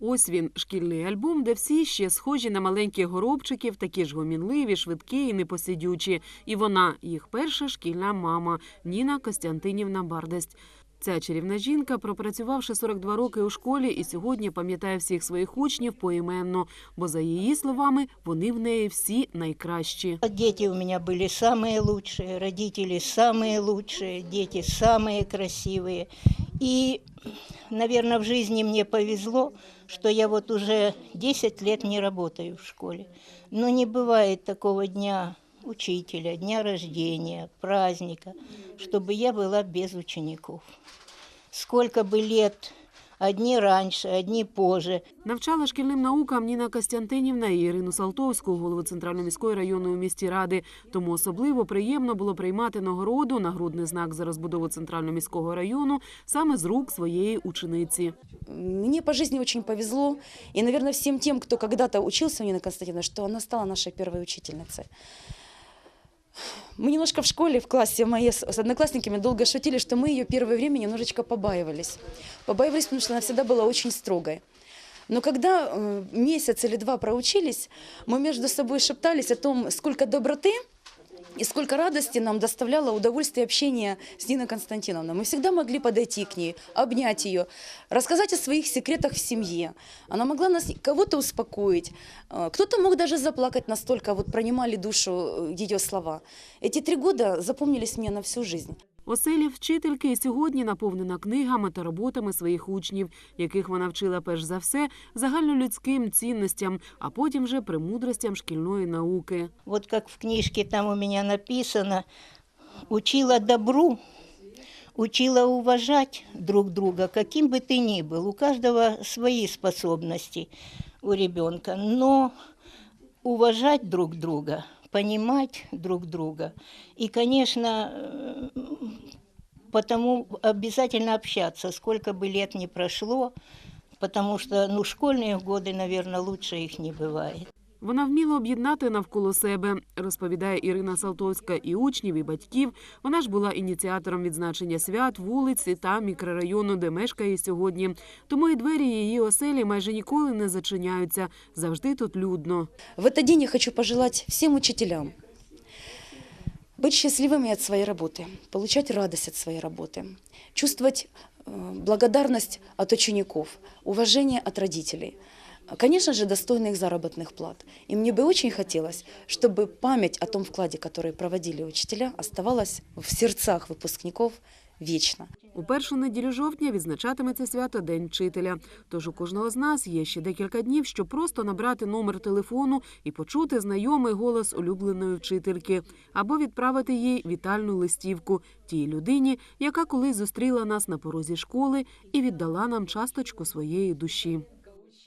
Ось він, шкільний альбом, де всі ще схожі на маленьких горобчиків, такі ж гомінливі, швидкі і непосидючі. І вона, їх перша шкільна мама Ніна Костянтинівна Бардесть. Ця чарівна жінка, пропрацювавши 42 роки у школі, і сьогодні пам'ятає всіх своїх учнів поіменно, бо за її словами, вони в неї всі найкращі. Дети у меня были самые лучшие, родители самые лучшие, дети самые красивые. И, наверное, в жизни мне повезло, что я вот уже 10 лет не работаю в школе. Но не бывает такого дня учителя, дня рождения, праздника, чтобы я была без учеников. Сколько бы лет, одни раньше, одни позже, Навчала шкільним наукам Ніна Костянтинівна і Ірину Салтовську, голову Центральної міської районної місті Ради. Тому особливо приємно було приймати нагороду, нагрудний знак за розбудову Центрального міського району саме з рук своєї учениці. Мне по жизни очень повезло, и, наверное, всем тем, кто когда-то учился у Нины Константиновны, что она стала нашей первой учительницей. Мы немножко в школе, в классе моей с с одноклассниками долго шутили, что мы ее первое время немножечко побаивались. Побаивались, потому что она всегда была очень строгой. Но когда э, месяц или два проучились, мы между собой шептались о том, сколько доброты и сколько радости нам доставляло удовольствие общения с Ниной Константиновной. Мы всегда могли подойти к ней, обнять ее, рассказать о своих секретах в семье. Она могла нас кого-то успокоить, э, кто-то мог даже заплакать настолько, вот пронимали душу э, ее слова. Эти три года запомнились мне на всю жизнь. Оселі вчительки і сьогодні наповнена книгами та роботами своїх учнів, яких вона вчила перш за все загальнолюдським цінностям, а потім вже премудростям шкільної науки. Вот как в книжке там у меня написано, учила добру, учила уважать друг друга, каким бы ты ни был. У каждого свои способности у ребенка, но уважать друг друга, понимать друг друга. И, конечно, э, потому обязательно общаться, сколько бы лет ни прошло, потому что, ну, школьные годы, наверное, лучше их не бывает. Вона вміла об'єднати навколо себе, розповідає Ірина Салтовська, і учнів, і батьків. Вона ж була ініціатором відзначення свят, вулиці та мікрорайону, де мешкає сьогодні. Тому і двері її оселі майже ніколи не зачиняються. Завжди тут людно. В этот день я хочу пожелать всем учителям быть счастливыми от своей работы, получать радость от своей работы, чувствовать э, благодарность от учеников, уважение от родителей. Конечно же, достойных заработных плат. И мне бы очень хотелось, чтобы память о том вкладе, который проводили учителя, оставалась в сердцах выпускников вечно. У першу неділю жовтня відзначатиметься свято День вчителя. Тож у кожного з нас є ще декілька днів, щоб просто набрати номер телефону і почути знайомий голос улюбленої вчительки, або відправити їй вітальну листівку тій людині, яка колись зустріла нас на порозі школи і віддала нам часточку своєї душі.